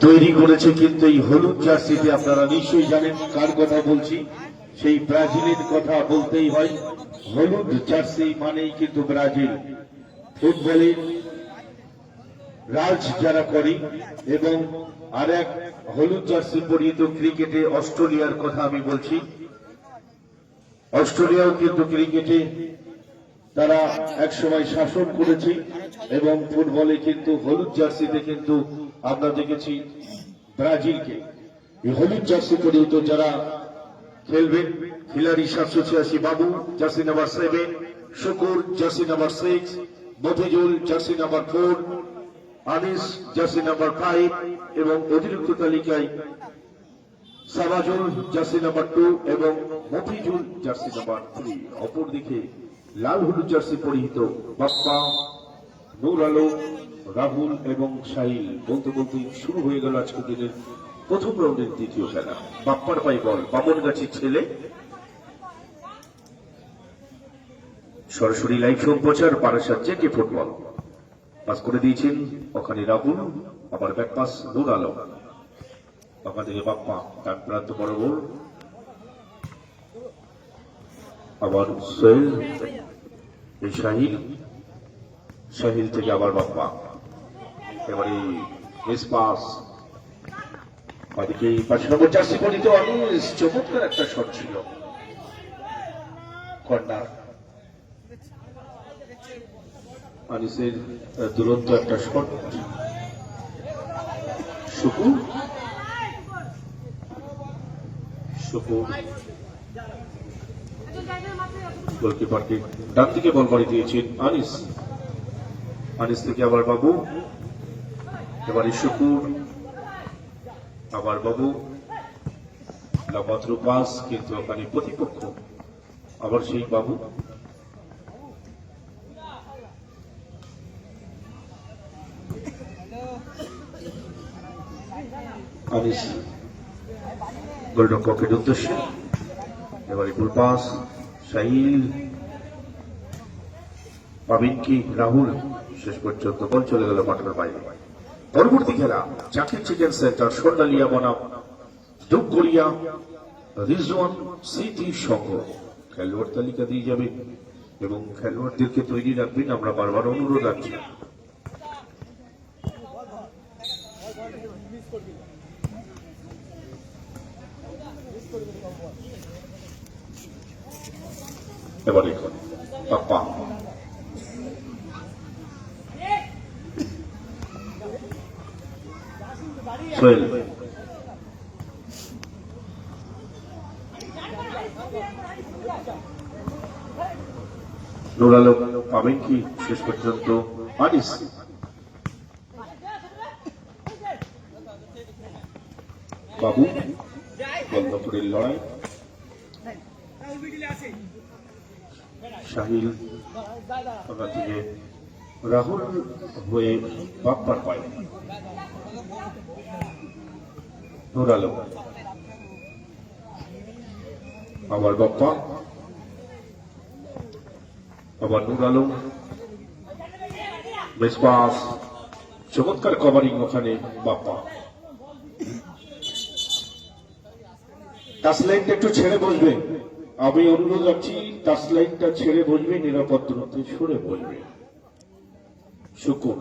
তৈরি করেছে কিন্তু এই হলুদ জার্সিতে আপনারা নিশ্চয়ই জানেন কার কথা বলছি? সেই ব্রাজিলের কথা বলতেই হয়। হলুদ জার্সি মানেই কিন্তু ব্রাজিল। ফুটবলে রাজ যারা করে এবং আর এক হলুদ জার্সি পরিহিত ক্রিকেটে অস্ট্রেলিয়ার কথা আমি বলছি। অস্ট্রেলিয়াও কিন্তু ক্রিকেটে তারা একসময় শাসন করেছে এবং ফুটবলে কিন্তু হলুদ জার্সিতে কিন্তু আমরা দেখেছি ব্রাজিলকে। এই হলুদ জার্সি পরিহিত যারা খেলবেন খিলাড়ি সাতশো ছিয়াশি Babu, jersey number seven, Shukur, jersey number six, Mofizul, jersey number four, Anis, jersey number five এবং অতিরিক্ত তালিকায় সাবাজুল, জার্সি নাম্বার টু এবং মফিজুল, জার্সি নাম্বার থ্রি। অপরদিকে লাল হলুদ জার্সি পরিহিত বাপ্পা নূর আলম রাহুল এবং সাহিল বলতে বলতে শুরু হয়ে গেল আজকের দিনের প্রথম রাউন্ডের দ্বিতীয় খেলা। বাপ্পার পাই বল বামন গাছির ছেলে। সরাসরি লাইভ সম্প্রচার পারাসার জেকে ফুটবল পাস করে দিয়েছেন ওখানে রাহুল, আবার ব্যাক পাস নূর আলম ওখান থেকে বাপ্পা, তার প্রান্ত বরাবর আবার সোহেল এই শাহিল শাহিল থেকে আবার বাপ্পা। এবারে মিস জার্সি পরিত আনিস, চমৎকার একটা শট ছিল। কর্নার। আনিসের দুরন্ত একটা শট। শুকু। শুকু। গোলকিপারকে ডান দিকে বল বাড়ি দিয়েছেন আনিস। আনিস থেকে আবার বাবু। এবারে শুকুর আবার বাবু। লামাত্র পাস, কিন্তু ওখানে প্রতিপক্ষ। আবার সেই বাবু। আনিস গোলরক্ষকের উদ্দেশ্যে। এবারে ফুল পাস। শাহিল পাবেন কি রাহুল? শেষ পর্যন্ত বল চলে গেল মাঠের বাইরে। পরবর্তী খেলা, জাকির চিকেন সেন্টার সোনালিয়া বনাম দুপগড়িয়া রিজওয়ান স্মৃতি সংঘ খেলোয়াড় তালিকা দিয়ে যাবে এবং খেলোয়াড়দেরকে তৈরি রাখবেন। আমরা বারবার অনুরোধ রাখছি। এবারে পাপ্পা। সোহেল। নুর পাবেন কি শেষ পর্যন্ত আনিস? বাবু গল্পপুরের লড়াই। ওখান থেকে রাহুল হয়ে বাপ্পার পায়। আলম। আবার বাপ্পা। আবার আলম। বেশ পাস চমৎকার কভারিং ওখানে বাপ্পা। টাচ লাইনটা একটু ছেড়ে বসবে। আমি অনুরোধ আছি টাচ লাইনটা ছেড়ে বসবে নিরাপদ সরে বসবে শুকুর।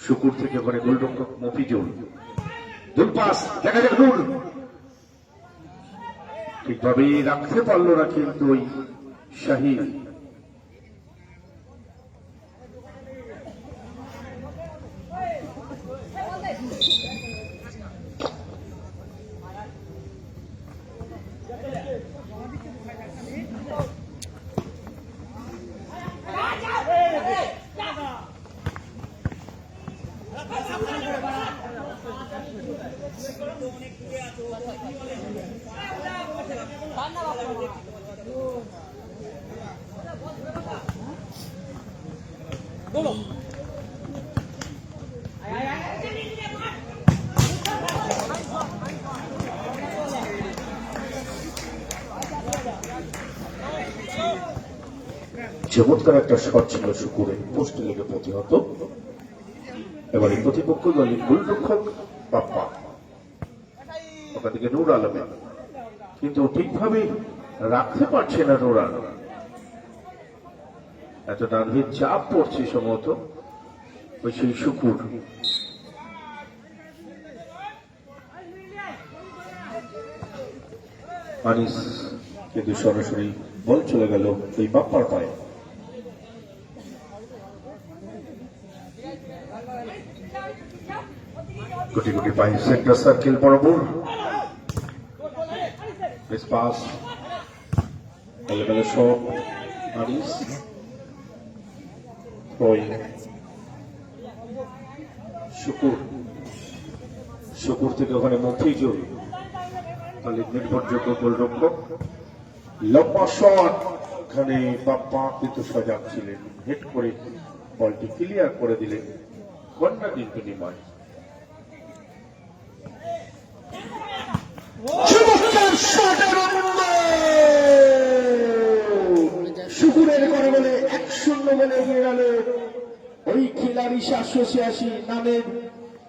শুকুর থেকে পরে গোলরক্ষক মফিজুল। দুলপাস দেখা যাক নূর ঠিকভাবে রাখতে পারল না কিন্তু ওই শাহিদ চমৎকার একটা শট ছিল শুকুরের পোস্টে লেগে প্রতিহত। এবারে প্রতিপক্ষ দলের গোলরক্ষক বাপ্পা। ওখান থেকে নূর আলমে। কিন্তু ঠিকভাবে রাখতে পারছে না নূর আলম। এত নার্ভের চাপ পড়ছে সম্ভবত ওই সেই শুকুর। আনিস কিন্তু সরাসরি বল চলে গেল এই বাপ্পার পায়ে। কোটি কোটি পাই। সেন্টার সার্কেল বরাবর শুকুর। থেকে ওখানে মফিজুল। তাহলে নির্ভরযোগ্য গোলরক্ষক। লম্বা শট। বাপ্পা কিন্তু সজাগ ছিলেন। হেড করে বলটি ক্লিয়ার করে দিলেন। কন্যা কিন্তু নিমায় চমৎকার শটের! শুকুরের করে বলে এক শূন্য বলে এগিয়ে গেল। ওই খিলাড়ি সাতশো ছিয়াশি নামের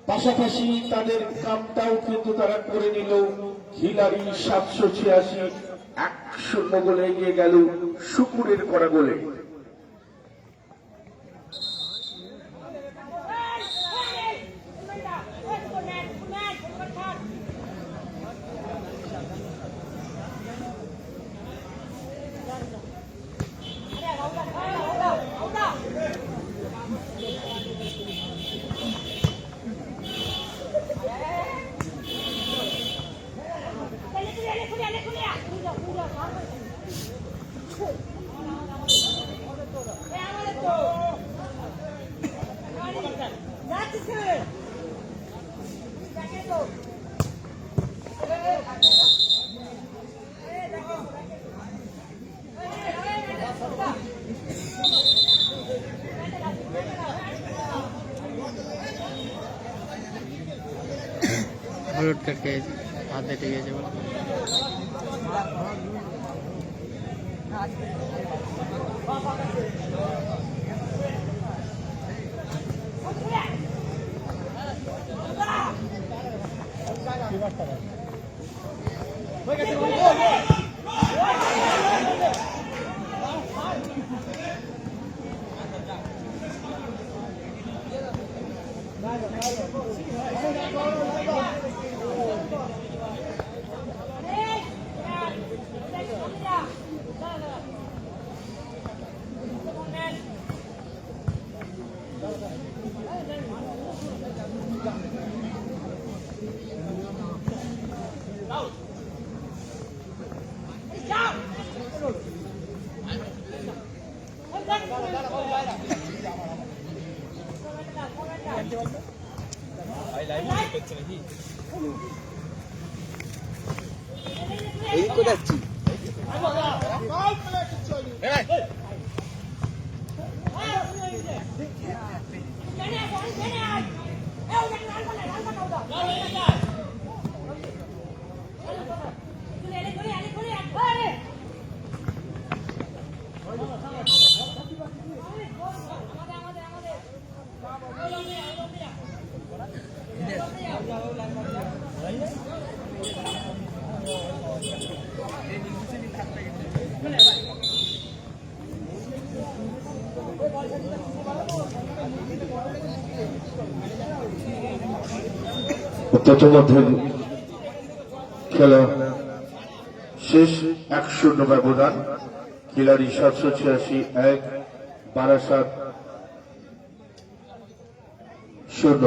পাশাপাশি তাদের কামটাও কিন্তু তারা করে নিল। খিলাড়ি সাতশো ছিয়াশি, এক শূন্য বলে এগিয়ে গেল শুকুরের করা বলে খেয়েছি হাত বেটে গেছে বলে। এদিকে যাচ্ছি তন্মধ্যে খেলা শেষ এক শূন্য ব্যবধান খিলাড়ি সাতশো ছিয়াশি এক বারাসাত শূন্য।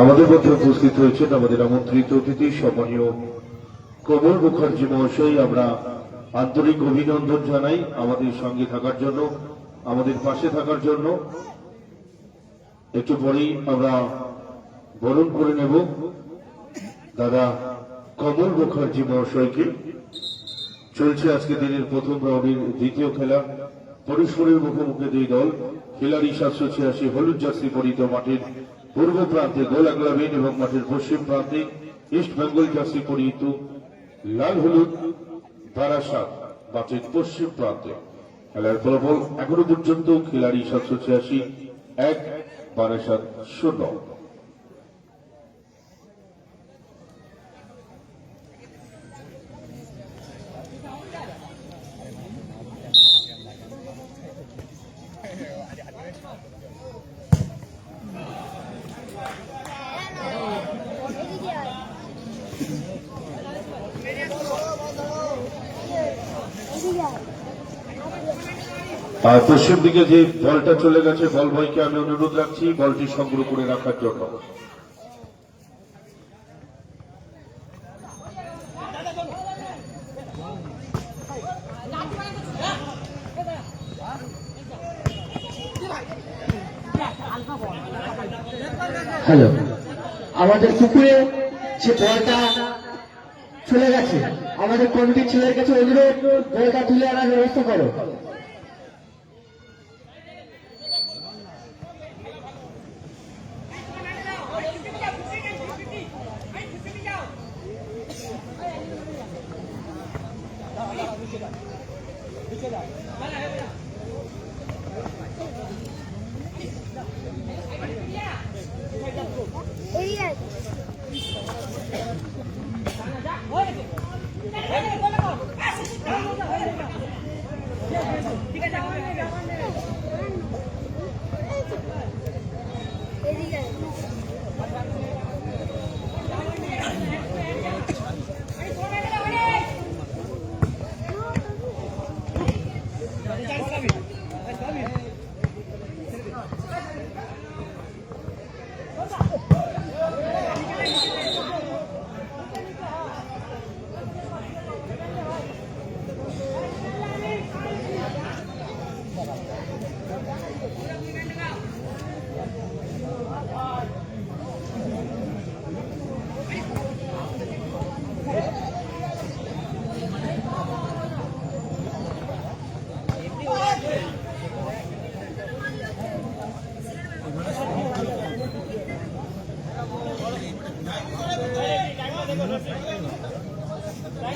আমাদের মধ্যে উপস্থিত হয়েছেন আমাদের আমন্ত্রিত অতিথি সম্মানীয় কমল মুখার্জি মহাশয়। আমরা আন্তরিক অভিনন্দন জানাই আমাদের সঙ্গে থাকার জন্য, আমাদের পাশে থাকার জন্য। একটু পরেই আমরা বরণ করে নেব দাদা কমল মুখার্জি মহাশয়কে। চলছে আজকে দিনের প্রথম রাউন্ডের দ্বিতীয় খেলা। পরস্পরের মুখোমুখি দুই দল খিলাড়ি সাতশো ছিয়াশি, হলুদ জার্সি পরিহিত মাঠের পূর্ব প্রান্তে গোলাগোলা মেন এবং মাঠের পশ্চিম প্রান্তে ইস্ট বেঙ্গল জার্সি পরিহিত লাল হলুদ বারাসাত মাঠের পশ্চিম প্রান্তে। খেলার ফলাফল এখনও পর্যন্ত খেলাড়ি সাতশো ছিয়াশি, এক বারাসাত শূন্য আর পশ্চিম দিকে যে বলটা চলে গেছে, বল বয়কে আমি অনুরোধ রাখছি, বলটি সংগ্রহ করে রাখার জন্য। হ্যালো। আমাদের পুকুরে যে বলটা চলে গেছে, আমাদের কমিটির ছেলের কাছে অনুরোধ, বলটা তুলে আনার ব্যবস্থা করো। ಹೇಳಿದ್ದಾರೆ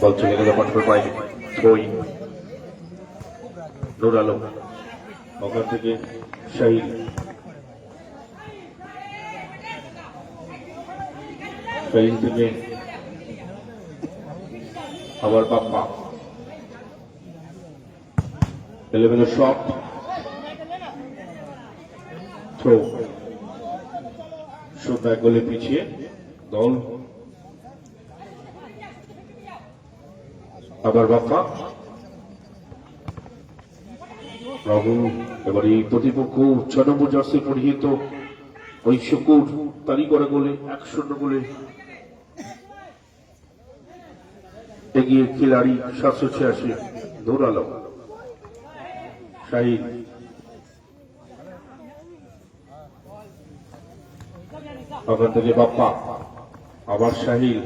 বল চলে গেল মাঠের বাইরে থই নুর ওখান থেকে শাহিদ শাহিদ থেকে আবার বাপ্পা এলেভেলে শট থ্রো শূন্য গোলে পিছিয়ে দল আবার বাপ্পা। প্রভু, এবার এই প্রতিপক্ষ নম্বর জার্সি পরিহিত। ওই শুকুর তারি করা গোলে, এক শূন্য গোলে। এগিয়ে খিলাড়ি সাতশো ছিয়াশি আলম শাহিদ ওখান থেকে বাপ্পা, আবার শাহিল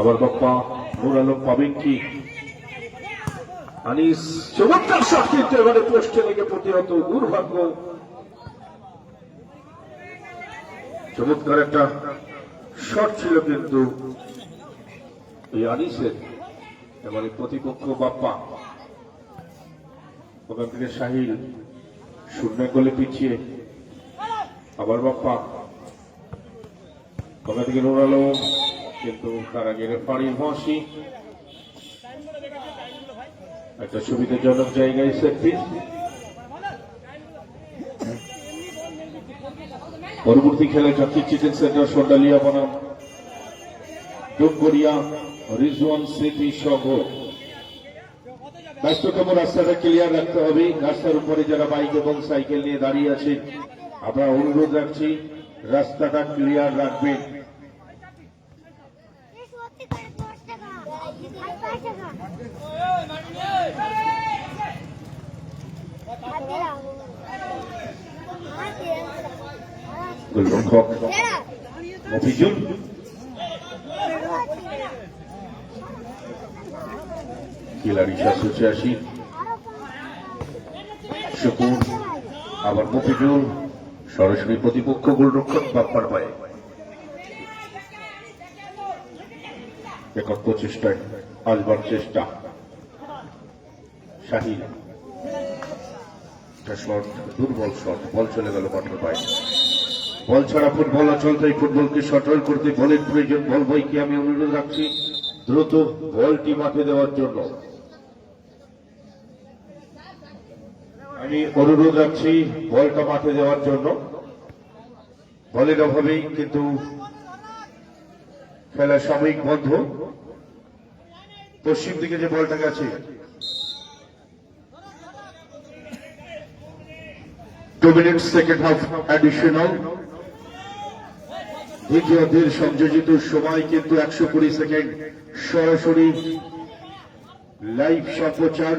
আবার বাপ্পা নূর আলম পাবেন কি? আনিস, চমৎকার শট কিন্তু এবারে পোস্টে লেগে প্রতিহত, দুর্ভাগ্য। চমৎকার একটা শট ছিল কিন্তু এই আনিসের, এবারে প্রতিপক্ষ বাপ্পা। ওখান থেকে শাহিল শূন্য গোলে পিছিয়ে। আবার বাপ্পা। ওখান থেকে নুর কিন্তু তার আগে রেফারি মহাসি একটা সুবিধাজনক জায়গায় সেট পিস পরবর্তী খেলায় জাকির চিকেন সেন্টার সন্ডালিয়া বনাম ডুমগড়িয়া রিজওয়ান স্মৃতি সহ ব্যস্ততম রাস্তাটা ক্লিয়ার রাখতে হবে রাস্তার উপরে যারা বাইক এবং সাইকেল নিয়ে দাঁড়িয়ে আছে আমরা অনুরোধ রাখছি, রাস্তাটা ক্লিয়ার রাখবেন সত্যি করে দশ টাকা আর পাঁচ টাকা হাতে রাখো হাতে গোলরক্ষক মফিজুল ছিয়াশি শুকুর আবার মফিজুল সরাসরি প্রতিপক্ষ গোলরক্ষক বাপ্পার পায়ে একক প্রচেষ্টায় আসবার চেষ্টা। শাহিন একটা শট, দুর্বল শট, বল চলে গেল মাঠের বাইরে বল ছাড়া ফুটবল চলতে এই ফুটবলকে সচল করতে বলের প্রয়োজন, বল বইকে আমি অনুরোধ রাখছি? দ্রুত বলটি মাঠে দেওয়ার জন্য। আমি অনুরোধ রাখছি, বলটা মাঠে দেওয়ার জন্য। বলের অভাবেই কিন্তু খেলা সাময়িক বন্ধ। পশ্চিম দিকে যে বলটা গেছে। Two minute second half additional দ্বিতীয় সংযোজিত সময় কিন্তু একশো কুড়ি সেকেন্ড। সরাসরি লাইভ সম্প্রচার।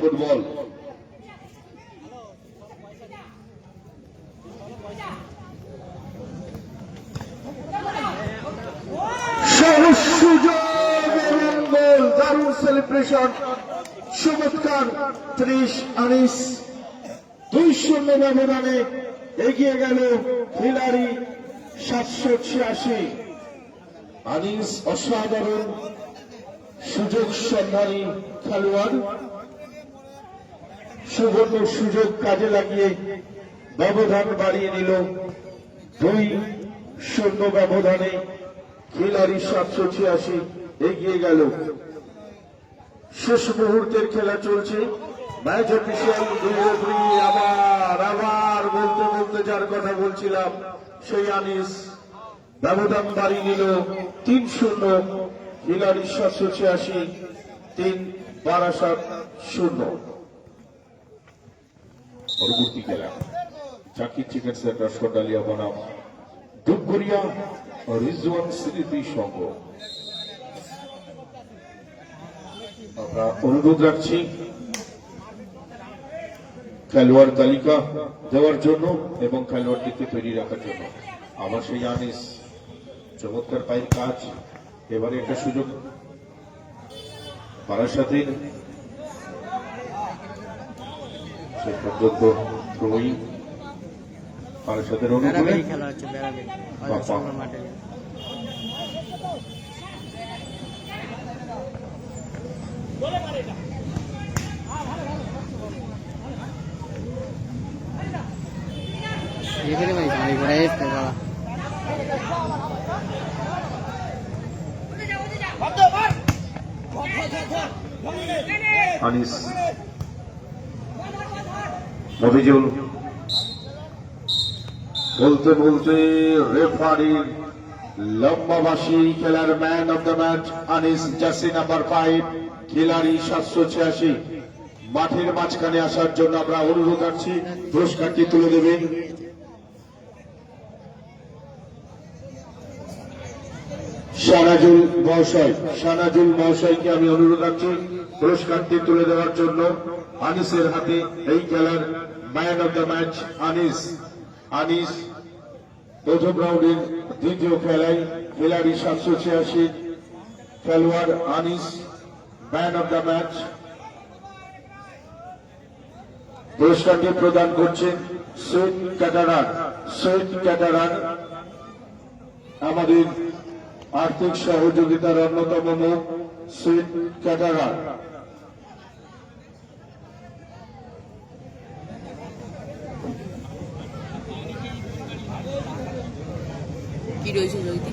ফুটবল সহজ সুযোগ এবং গোল দারুণ সেলিব্রেশন চমৎকার ত্রিশ আনিস দুই শূন্য ব্যবধানে এগিয়ে গেল খিলাড়ি সাতশো ছিয়াশি। আনিস অসাধারণ সুযোগ সন্ধানী খেলোয়াড়। সুবর্ণ সুযোগ কাজে লাগিয়ে ব্যবধান বাড়িয়ে নিল দুই শূন্য ব্যবধানে খিলাড়ি সাতশো ছিয়াশি এগিয়ে গেল। শেষ মুহূর্তের খেলা চলছে। ম্যাচ অফিসিয়াল আবার আবার বলতে বলতে যার কথা বলছিলাম, সেই আনিস ব্যবধান নিল তিন শূন্য। হিলারি সাতশো ছিয়াশি তিন বারাসাত শূন্য। পরবর্তী খেলা। জাকির চিকেন সেন্টার সন্ডালিয়া বনাম। দুপগড়িয়া রিজওয়ান স্মৃতি সংঘ। আমরা অনুরোধ রাখছি খেলোয়াড় তালিকা দেওয়ার জন্য এবং খেলোয়াড়টিকে তৈরি রাখার জন্য। আমার সেই আনিস চমৎকার পায়ের কাজ। এবারে একটা সুযোগ। সে পর্যন্ত থ্রোয়িং বারাসাতের অনুকূলে বেড়াবেড়ি খেলা হচ্ছে বেড়াবেড়ি বাবা। চন্দ্র মাঠে এখানে ভাই গাড়ি ঘোড়া এসছে বাবা আনিস। মফিজুল বলতে বলতে রেফারির লম্বাবাসী খেলার man of the match Anis jersey number five খিলাড়ি সাতশো ছিয়াশি। মাঠের মাঝখানে আসার জন্য আমরা অনুরোধ রাখছি, পুরস্কারটি তুলে দেবেন। সানাজুল মহাশয় সানাজুল মহাশয়কে আমি অনুরোধ রাখছি, পুরস্কারটি তুলে দেওয়ার জন্য। আনিসের হাতে এই খেলার man of the match Anis. Anis প্রথম রাউন্ডের দ্বিতীয় খেলায় খেলাড়ি সাতশো ছিয়াশি। খেলোয়াড় Anis man of the match পুরস্কারটি প্রদান করছেন সৈয়দ ক্যাটারান সৈয়দ ক্যাটারান। আমাদের আর্থিক সহযোগিতার অন্যতম মুখ সুইট ক্যাটারার কি রয়েছে জয়তি